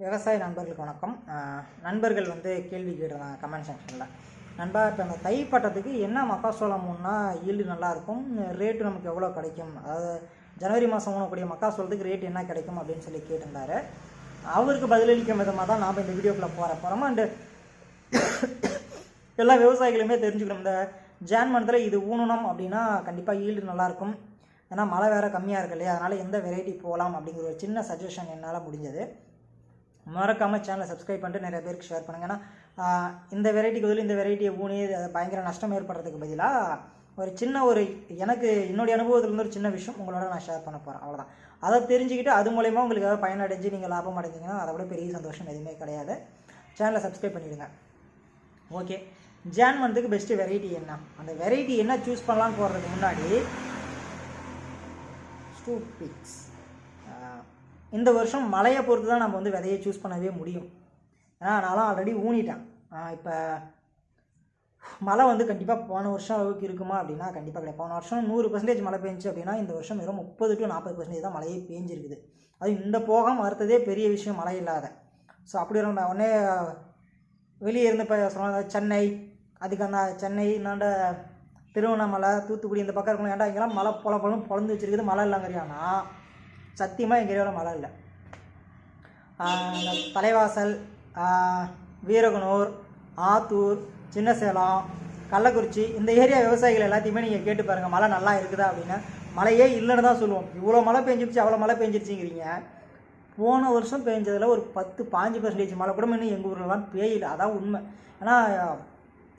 விவசாய நண்பர்களுக்கு வணக்கம். நண்பர்கள் வந்து கேள்வி கேட்டிருந்தாங்க கமெண்ட் செக்ஷனில் நண்பா இப்போ அந்த தை பட்டத்துக்கு என்ன மக்காசோளம் ஒன்றா ஈல்டு நல்லாயிருக்கும் ரேட்டு நமக்கு எவ்வளோ கிடைக்கும்? அதாவது ஜனவரி மாதம் ஊனக்கூடிய மக்காசோளத்துக்கு ரேட் என்ன கிடைக்கும் அப்படின்னு சொல்லி கேட்டிருந்தாரு. அவருக்கு பதிலளிக்கும் விதமாக தான் நாம் இந்த வீடியோக்குள்ளே போகிற போகிறோம் அண்டு எல்லா விவசாயிகளுமே தெரிஞ்சுக்கணும். இந்த ஜான் மந்த்தில் இது ஊனணும் அப்படின்னா கண்டிப்பாக ஈல்டு நல்லாயிருக்கும் ஏன்னா மழை வேறு கம்மியாக இருக்கு இல்லையா? அதனால் எந்த வெரைட்டி போகலாம் அப்படிங்கிற ஒரு சின்ன சஜஷன் என்னால் முடிஞ்சது. மறக்காமல் சேனலை சப்ஸ்கிரைப் பண்ணிட்டு நிறைய பேருக்கு ஷேர் பண்ணுங்க. ஏன்னா இந்த வெரைட்டிக்கு பதில் இந்த வெரைட்டியை ஊனி அதை பயங்கர நஷ்டம் ஏற்படுறதுக்கு பதிலாக ஒரு சின்ன ஒரு எனக்கு என்னுடைய அனுபவத்திலேருந்து ஒரு சின்ன விஷயம் உங்களோட நான் ஷேர் பண்ண போகிறேன் அவ்வளோதான் அதை தெரிஞ்சுக்கிட்டு அது மூலயமா உங்களுக்கு ஏதாவது பயனடைஞ்சு நீங்கள் லாபம் அடைஞ்சிங்கன்னா அதை விட பெரிய சந்தோஷம் எதுவுமே கிடையாது. சேனலை சப்ஸ்கிரைப் பண்ணிவிடுங்க ஓகே ஜான் மந்த்துக்கு பெஸ்ட்டு வெரைட்டி என்ன? அந்த வெரைட்டி என்ன சூஸ் பண்ணலான்னு போகிறதுக்கு முன்னாடி ஸ்டூபிக்ஸ் இந்த வருஷம் மழையை பொறுத்து தான் நம்ம வந்து விதையை சூஸ் பண்ணவே முடியும். ஏன்னா நான்லாம் ஆல்ரெடி ஊனிட்டேன். இப்போ மழை வந்து கண்டிப்பாக போன வருஷம் அளவுக்கு இருக்குமா அப்படின்னா கண்டிப்பாக கிடையாது. போன வருஷம் நூறு பர்சன்டேஜ் மழை பெஞ்சு அப்படின்னா இந்த வருஷம் வெறும் முப்பது டு நாற்பது பர்சன்டேஜ் தான் மழையே பேஞ்சிருக்குது. அது இந்த போக மறுத்ததே பெரிய விஷயம் மழை இல்லாத. ஸோ அப்படி நம்ம உடனே வெளியே இருந்து இப்போ சொன்ன சென்னை அதுக்கு அந்த சென்னை இந்தாண்ட திருவண்ணாமலை தூத்துக்குடி இந்த பக்கம் இருக்கணும் ஏன்டா இங்கெல்லாம் மழை பொல பொலம் பொழந்து வச்சுருக்குது மழை இல்லைங்கிறியானா சத்தியமாக எங்கள் ஏரியாவில் மழை இல்லை. தலைவாசல் வீரகனூர் ஆத்தூர் சின்ன சேலம் கள்ளக்குறிச்சி இந்த ஏரியா விவசாயிகள் எல்லாத்தையுமே நீங்கள் கேட்டு பாருங்கள் மழை நல்லா இருக்குதா அப்படின்னு. மழையே இல்லைன்னு தான் சொல்லுவோம். இவ்வளோ மழை பெஞ்சிருச்சு அவ்வளோ மழை பெஞ்சிருச்சுங்கிறீங்க. போன வருஷம் பெஞ்சதில் ஒரு பத்து பாஞ்சு பர்சன்டேஜ் மழை கூட இன்னும் எங்கள் ஊர்லலாம் பெய்யல. அதான் உண்மை. ஏன்னா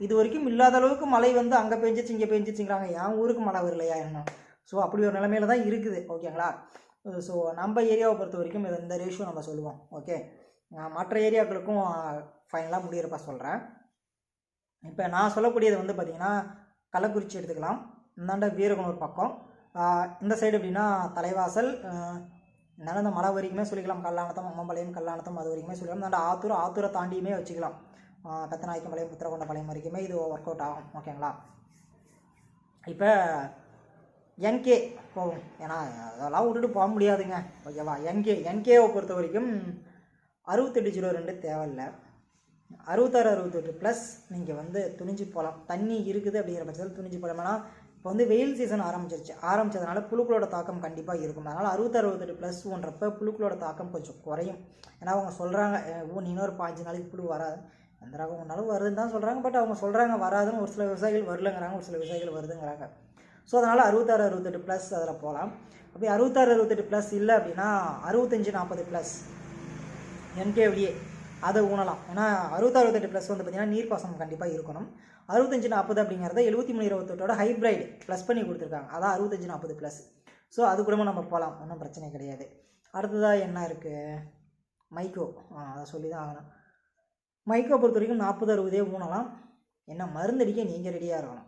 இது வரைக்கும் இல்லாத அளவுக்கு மழை வந்து அங்கே பெஞ்சிச்சு இங்கே பெஞ்சிச்சுங்கிறாங்க. என் ஊருக்கு மழை வரலையா என்ன ஸோ அப்படி ஒரு நிலைமையில தான் இருக்குது. ஓகேங்களா? ஸோ நம்ம ஏரியாவை பொறுத்த வரைக்கும் இது இந்த ரேஷியோ நம்ம சொல்லுவோம். ஓகே மற்ற ஏரியாக்களுக்கும் ஃபைனலாக முடியிறப்ப சொல்கிறேன் இப்போ நான் சொல்லக்கூடியது வந்து பார்த்திங்கன்னா கள்ளக்குறிச்சி எடுத்துக்கலாம். இந்தாண்ட வீரகனூர் பக்கம். இந்த சைடு எப்படின்னா தலைவாசல் இருந்தாலும் இந்த மலை வரைக்குமே சொல்லிக்கலாம். கல்லாணத்தம் அம்மம்பாளையம் கல்லாணத்தம் அது வரைக்குமே சொல்லிக்கலாம். இந்தாண்ட ஆத்தூர் ஆத்தூரை தாண்டியுமே வச்சுக்கலாம். ஆஹ் பெத்தநாயக்கம்பாளையம் புத்திரகொண்டபாளையம் வரைக்குமே இது ஒர்க் அவுட் ஆகும் ஓகேங்களா இப்போ என்கே போகும் ஏன்னா அதெல்லாம் விட்டுட்டு போக முடியாதுங்க. ஓகேவா? என்கே என்கேவை பொறுத்த வரைக்கும் அறுபத்தெட்டு ஜீரோ ரெண்டு தேவையில்லை. அறுபத்தாறு அறுபத்தெட்டு ப்ளஸ் நீங்கள் வந்து துணிஞ்சு போகலாம் தண்ணி இருக்குது அப்படிங்கிற பட்சத்தில் துணிஞ்சு போகலாம் ஏன்னா இப்போ வந்து வெயில் சீசன் ஆரம்பிச்சிருச்சு. ஆரம்பிச்சதுனால புழுக்களோட தாக்கம் கண்டிப்பாக இருக்கும். அதனால் அறுபத்தாறு அறுபத்தெட்டு ப்ளஸ் ஒன்றப்ப புழுக்களோட தாக்கம் கொஞ்சம் குறையும். ஏன்னா அவங்க சொல்கிறாங்க ஊன் இன்னொரு பாஞ்சு நாளைக்கு புழு வராது. எந்த ரகம் ஒன்றாலும் வருதுன்னு தான் சொல்கிறாங்க பட் அவங்க சொல்கிறாங்க வராதுன்னு ஒரு சில விவசாயிகள் வரலங்கிறாங்க ஒரு சில விவசாயிகள் வருதுங்கிறாங்க. ஸோ அதனால் அறுபத்தாறு அறுபத்தெட்டு ப்ளஸ் அதில் போகலாம் அப்படி அறுபத்தாறு அறுபத்தெட்டு ப்ளஸ் இல்லை அப்படின்னா அறுபத்தஞ்சு நாற்பது ப்ளஸ் என்கேவிலேயே அதை ஊனலாம். ஏன்னா அறுபத்தாறு அறுபத்தெட்டு ப்ளஸ் வந்து பார்த்திங்கன்னா நீர்ப்பாசனம் கண்டிப்பாக இருக்கணும். அறுபத்தஞ்சு நாற்பது அப்படிங்கிறத எழுபத்தி மூணு இருபத்தெட்டோட ஹைப்ரைடு ப்ளஸ் பண்ணி கொடுத்துருக்காங்க. அதான் அறுபத்தஞ்சு நாற்பது ப்ளஸ் ஸோ அது கூட நம்ம போகலாம் ஒன்றும் பிரச்சனை கிடையாது. அடுத்ததாக என்ன இருக்குது மைக்கோ அதை சொல்லி தான் ஆகணும். மைக்கோ பொறுத்த வரைக்கும் நாற்பது அறுபதே ஊனலாம். என்ன மருந்தடிக்க நீங்கள் ரெடியாக இருக்கணும்.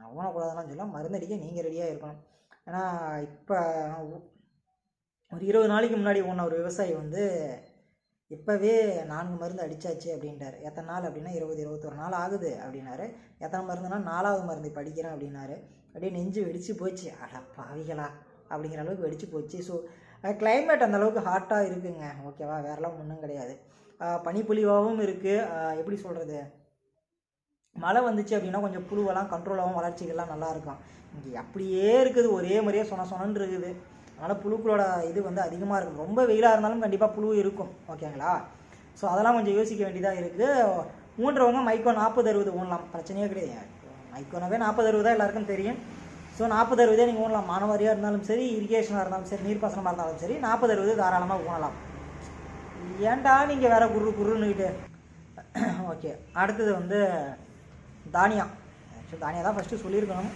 நான் சொல்லலாம் சொல்ல மருந்தடிக்க நீங்கள் ரெடியாக இருக்கணும். ஏன்னா இப்போ ஒரு இருபது நாளைக்கு முன்னாடி ஒன்று ஒரு விவசாயி வந்து இப்போவே நான்கு மருந்து அடித்தாச்சு அப்படின்ட்டார். எத்தனை நாள்? அப்படின்னா இருபது இருபத்தொரு நாள் ஆகுது அப்படின்னாரு. எத்தனை மருந்துனா நாலாவது மருந்து படிக்கிறேன் அப்படின்னாரு. அப்படியே நெஞ்சு வெடித்து போச்சு. அட பாவிகளா! அப்படிங்கிற அளவுக்கு வெடித்து போச்சு. ஸோ கிளைமேட் அந்த அளவுக்கு ஹாட்டாக இருக்குங்க. ஓகேவா? வேறெல்லாம் ஒன்றும் கிடையாது. பனிப்பொழிவாகவும் இருக்குது எப்படி சொல்கிறது மழை வந்துச்சு அப்படின்னா கொஞ்சம் புழுவெல்லாம் கண்ட்ரோலாகவும் வளர்ச்சிகள்லாம் நல்லா இருக்கும். இங்கே அப்படியே இருக்குது ஒரே மாதிரியே சொன்ன சொனன்னு இருக்குது. அதனால் புழுக்களோட இது வந்து அதிகமாக இருக்கும் ரொம்ப வெயிலாக இருந்தாலும் கண்டிப்பாக புழு இருக்கும். ஓகேங்களா ஸோ அதெல்லாம் கொஞ்சம் யோசிக்க வேண்டியதாக இருக்குது. ஊன்றவங்க மைக்கோ நாற்பது அறுபது ஊனலாம் பிரச்சனையே கிடையாது. மைக்கோனாவே நாற்பது அறுபது தான் எல்லாருக்கும் தெரியும். ஸோ நாற்பது அறுபதே நீங்கள் ஊனலாம் மானவாரியாக இருந்தாலும் சரி இரிகேஷனாக இருந்தாலும் சரி நீர்ப்பாசனமாக இருந்தாலும் சரி நாற்பது அறுபது தாராளமாக ஊனலாம் ஏன்டா நீங்கள் வேறு குரு குருன்னுக்கிட்டு? ஓகே அடுத்தது வந்து தானியா. ஆக்சுவலி தானியா தான் ஃபஸ்ட்டு சொல்லியிருக்கணும்.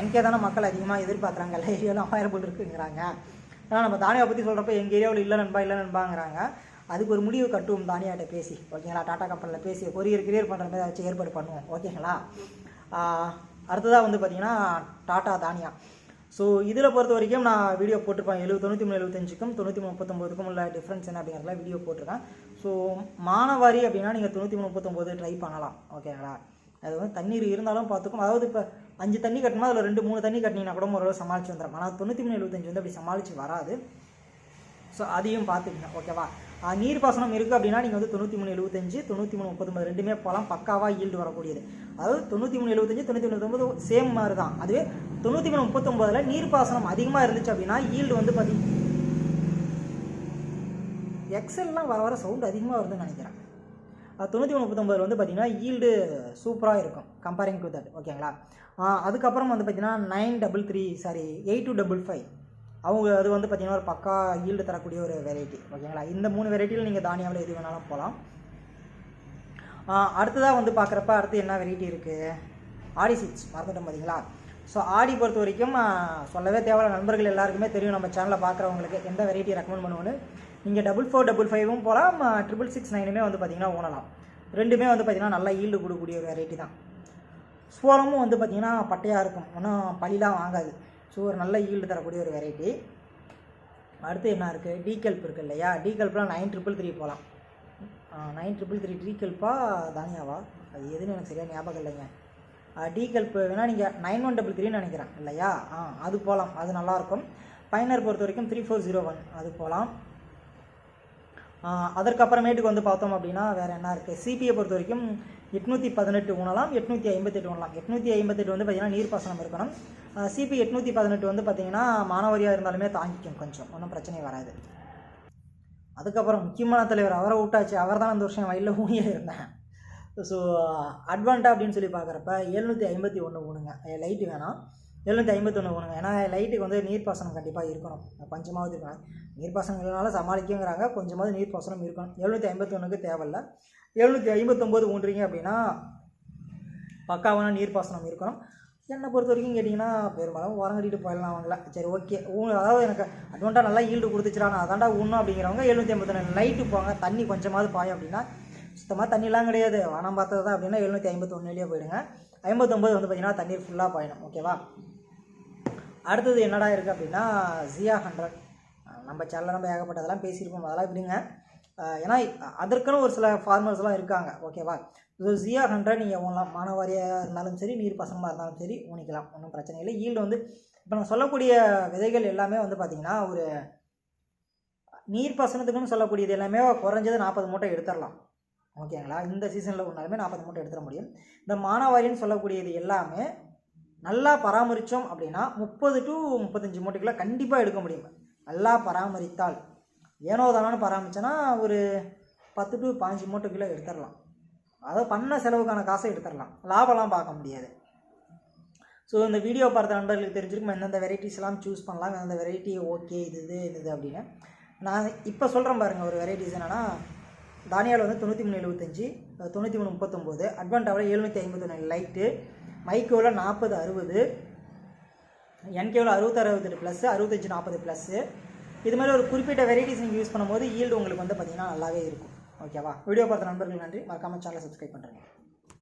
எங்கே தானே மக்கள் அதிகமாக எதிர்பார்க்குறாங்க. எல்லா ஏரியாவிலும் அவைலபிள் இருக்குங்கிறாங்க ஏன்னா நம்ம தானியா பற்றி சொல்கிறப்ப எங்கள் ஏரியாவில் இல்லை நண்பா இல்லை நண்பாங்கிறாங்க. அதுக்கு ஒரு முடிவு கட்டுவோம் தானியாட்ட பேசி. ஓகேங்களா டாடா கம்பெனியில் பேசி கொரியர் கிரியர் பண்ணுற மாதிரி ஏதாச்சும் ஏற்பாடு பண்ணுவோம். ஓகேங்களா அடுத்ததாக வந்து பார்த்தீங்கன்னா டாடா தானியா. ஸோ இதில் பொறுத்த வரைக்கும் நான் வீடியோ போட்டிருப்பேன். எழுபது தொண்ணூற்றி மூணு எழுபத்தஞ்சுக்கும் தொண்ணூற்றி மூணு முப்பத்தொம்போதுக்கும் உள்ள டிஃப்ரென்ஸ் என்ன அப்படிங்கிறதுலாம் வீடியோ போட்டிருக்கேன். ஸோ மானவாரி அப்படின்னா நீங்கள் தொண்ணூற்றி மூணு முப்பத்தொம்போது ட்ரை பண்ணலாம். ஓகேங்களா அது வந்து தண்ணீர் இருந்தாலும் பார்த்துக்கும். அதாவது இப்போ அஞ்சு தண்ணி கட்டினா அதில் ரெண்டு மூணு தண்ணி கட்டினீங்கன்னா கூட ஓரளவு சமாளிச்சு வந்துடும் ஆனால் தொண்ணூற்றி மூணு எழுபத்தஞ்சு வந்து அப்படி சமாளித்து வராது. ஸோ அதையும் பார்த்துக்கங்க ஓகேவா நீர் பாசனம் இருக்குது அப்படின்னா நீங்கள் வந்து தொண்ணூற்றி மூணு எழுபத்தஞ்சு தொண்ணூற்றி மூணு முப்பத்தொம்பது ரெண்டுமே போகலாம் பக்காவாக ஈல்டு வரக்கூடியது. அதாவது தொண்ணூற்றி மூணு எழுபத்தஞ்சு தொண்ணூற்றி மூணு முப்பத்தொம்பது சேம் மாதிரி தான் அதுவே தொண்ணூற்றி மூணு முப்பத்தொம்பதில் நீர்ப்பாசனம் அதிகமாக இருந்துச்சு அப்படின்னா ஈல்டு வந்து பார்த்திங்கன்னா எக்ஸல்லாம் வர வர சவுண்ட் அதிகமாக வருதுன்னு நினைக்கிறேன். தொண்ணூற்றி மூணு முப்பத்தொம்பது வந்து பார்த்தீங்கன்னா ஈல்டு சூப்பராக இருக்கும் கம்பேரிங் டு தட் ஓகேங்களா அதுக்கப்புறம் வந்து பார்த்தீங்கன்னா nine double three sorry eight two double five அவங்க அது வந்து பார்த்தீங்கன்னா ஒரு பக்கா ஈல்டு தரக்கூடிய ஒரு வெரைட்டி ஓகேங்களா? இந்த மூணு வெரைட்டியில் நீங்கள் தானியாவில் எது வேணாலும் போகலாம் அடுத்ததாக வந்து பார்க்குறப்ப அடுத்து என்ன வெரைட்டி இருக்குது ஆடி சீட்ஸ் மறந்துட்டோம் பார்த்தீங்களா ஸோ ஆடி பொறுத்த வரைக்கும் சொல்லவே தேவையில்ல. நண்பர்கள் எல்லாருக்குமே தெரியும். நம்ம சேனலில் பார்க்குறவங்களுக்கு எந்த வெரைட்டி ரெக்கமெண்ட் பண்ணுவோன்னு நீங்கள் டபுள் ஃபோர் டபுள் ஃபைவும் போகலாம் ட்ரிபிள் சிக்ஸ் நைனுமே வந்து பார்த்திங்கன்னா ஊனலாம். ரெண்டுமே வந்து பார்த்திங்கன்னா நல்லா ஈல்டு கொடுக்கக்கூடிய வெரைட்டி தான். சோளமும் வந்து பார்த்திங்கன்னா பட்டையாக இருக்கும். ஒன்றும் பழிலாம் வாங்காது. ஸோ ஒரு நல்ல ஈல்டு தரக்கூடிய ஒரு வெரைட்டி அடுத்து என்ன இருக்குது டீகல்ப் இருக்குது இல்லையா? டீகல்ப்லாம் நைன் ட்ரிபிள் த்ரீ போகலாம் நைன் ட்ரிபிள் த்ரீ டீகல்ப்பா தானியாவா? அது எதுன்னு எனக்கு சரியாக ஞாபகம் இல்லைங்க. டீகல்ப் வேணால் நீங்கள் நைன் ஒன் டபுள் த்ரீன்னு நினைக்கிறேன் இல்லையா? ஆ அது போகலாம் அது நல்லாயிருக்கும் பைனர் பொறுத்த வரைக்கும் த்ரீ ஃபோர் ஜீரோ ஒன் அது போகலாம் அதற்கப்புறமேட்டுக்கு வந்து பார்த்தோம் அப்படின்னா வேறு என்ன இருக்குது சிபியை பொறுத்த வரைக்கும் எட்நூற்றி பதினெட்டு உணலாம் எட்நூற்றி ஐம்பத்தெட்டு உணலாம் எட்நூற்றி ஐம்பத்தெட்டு வந்து பார்த்தீங்கன்னா நீர்ப்பாசனம் இருக்கணும். சிபி எட்நூற்றி பதினெட்டு வந்து பார்த்திங்கன்னா மானவரியாக இருந்தாலுமே தாங்கிக்கும் கொஞ்சம். ஒன்றும் பிரச்சனை வராது. அதுக்கப்புறம் முக்கியமான தலைவர் அவரை விட்டாச்சு. அவர் தான் அந்த வருஷம் வயலில் ஊனியாக இருந்தேன் ஸோ அட்வான்டா அப்படின்னு சொல்லி பார்க்குறப்ப எழுநூற்றி ஐம்பத்தி ஒன்று ஊனுங்க. லைட்டு வேணாம். எழுநூற்றி ஐம்பத்தொன்று ஊனுங்க ஏன்னா லைட்டுக்கு வந்து நீர்ப்பாசனம் கண்டிப்பாக இருக்கணும். பஞ்சமாவது இருக்கணும். நீர்ப்பாசனம் இல்லைனாலும் சமாளிக்குங்கிறாங்க. கொஞ்சமாவது நீர்ப்பாசனம் இருக்கணும். எழுநூற்றி ஐம்பத்தொன்றுக்கு தேவையில்ல. எழுநூற்றி ஐம்பத்தொம்போது ஊன்றீங்க அப்படின்னா பக்காவான நீர்ப்பாசனம் இருக்கணும். என்னை பொறுத்த வரைக்கும் கேட்டிங்கன்னா பெரும்பாலும் உரம் கட்டிட்டு போயிடலாம் அவங்கள. சரி ஓகே. ஊ அதாவது எனக்கு அட்வான்ட்டாக நல்லா ஈல்டு கொடுத்துச்சுடா நான் அதான்டா ஊணும் அப்படிங்கிறவங்க எழுநூற்றி ஐம்பத்தொன்று லைட்டு போங்க. தண்ணி கொஞ்சமாவது பாயும் அப்படின்னா சுத்தமாக தண்ணிலாம் கிடையாது. வானம் பார்த்தது தான் அப்படின்னா எழுநூற்றி ஐம்பத்தொன்னுலேயே போயிடுங்க. ஐம்பத்தொம்பது வந்து பார்த்திங்கன்னா தண்ணீர் ஃபுல்லாக பாயணும். ஓகேவா? அடுத்தது என்னடா இருக்குது அப்படின்னா ஜியா ஹண்ட்ரட் நம்ம சேனலில் நம்ம ஏகப்பட்டதெல்லாம் பேசியிருப்போம். அதெல்லாம் விடுங்க ஏன்னா அதற்குன்னு ஒரு சில ஃபார்மர்ஸ்லாம் இருக்காங்க. ஓகேவா ஸோ ஜியா ஹண்ட்ரட் நீங்கள் ஊனலாம் மானவாரியாக இருந்தாலும் சரி நீர் பசனமாக இருந்தாலும் சரி ஊனிக்கலாம். ஒன்றும் பிரச்சனை இல்லை. ஈல்டு வந்து இப்போ நான் சொல்லக்கூடிய விதைகள் எல்லாமே வந்து பார்த்திங்கன்னா ஒரு நீர் பசனத்துக்குன்னு சொல்லக்கூடியது எல்லாமே குறைஞ்சது நாற்பது மூட்டை எடுத்துடலாம் ஓகேங்களா இந்த சீசனில் ஒன்றாலுமே நாற்பது மூட்டை எடுத்துட முடியும். இந்த மானாவாரின்னு சொல்லக்கூடியது எல்லாமே நல்லா பராமரித்தோம் அப்படின்னா முப்பது டு முப்பத்தஞ்சு மூட்டைக்குள்ள கண்டிப்பாக எடுக்க முடியும். நல்லா பராமரித்தால். ஏனோ தானோன்னு பராமரிச்சோன்னா ஒரு பத்து டு பாஞ்சு மூட்டைக்குள்ளே எடுத்துடலாம். அதை பண்ண செலவுக்கான காசை எடுத்துடலாம். லாபம்லாம் பார்க்க முடியாது. ஸோ இந்த வீடியோ பார்த்த நண்பர்களுக்கு தெரிஞ்சிருக்கும் எந்தெந்த வெரைட்டிஸ்லாம் சூஸ் பண்ணலாம் எந்தெந்த வெரைட்டி ஓகே இது இது இது இது அப்படின்னு. நான் இப்போ சொல்கிறேன் பாருங்கள் ஒரு வெரைட்டிஸ் என்னென்னா தானியால் வந்து தொண்ணூற்றி மூணு எழுபத்தஞ்சி தொண்ணூற்றி மூணு முப்பத்தொம்போது அட்வான்டாவில் எழுநூற்றி ஐம்பத்தொன்று லைட்டு மைக்கோவில் நாற்பது அறுபது. என்கேவில் அறுபத்தாறு அறுபத்தெட்டு ப்ளஸ்ஸு அறுபத்தஞ்சு நாற்பது ப்ளஸ்ஸு இது மாதிரி ஒரு குறிப்பிட்ட வெரைட்டிஸ் நீங்கள் யூஸ் பண்ணும்போது ஈல்டு உங்களுக்கு வந்து பார்த்திங்கன்னா நல்லாவே இருக்கும். ஓகேவா வீடியோ பார்த்த நண்பர்கள் நன்றி. மறக்காமல் சேனலை சப்ஸ்கிரைப் பண்ணுறேன்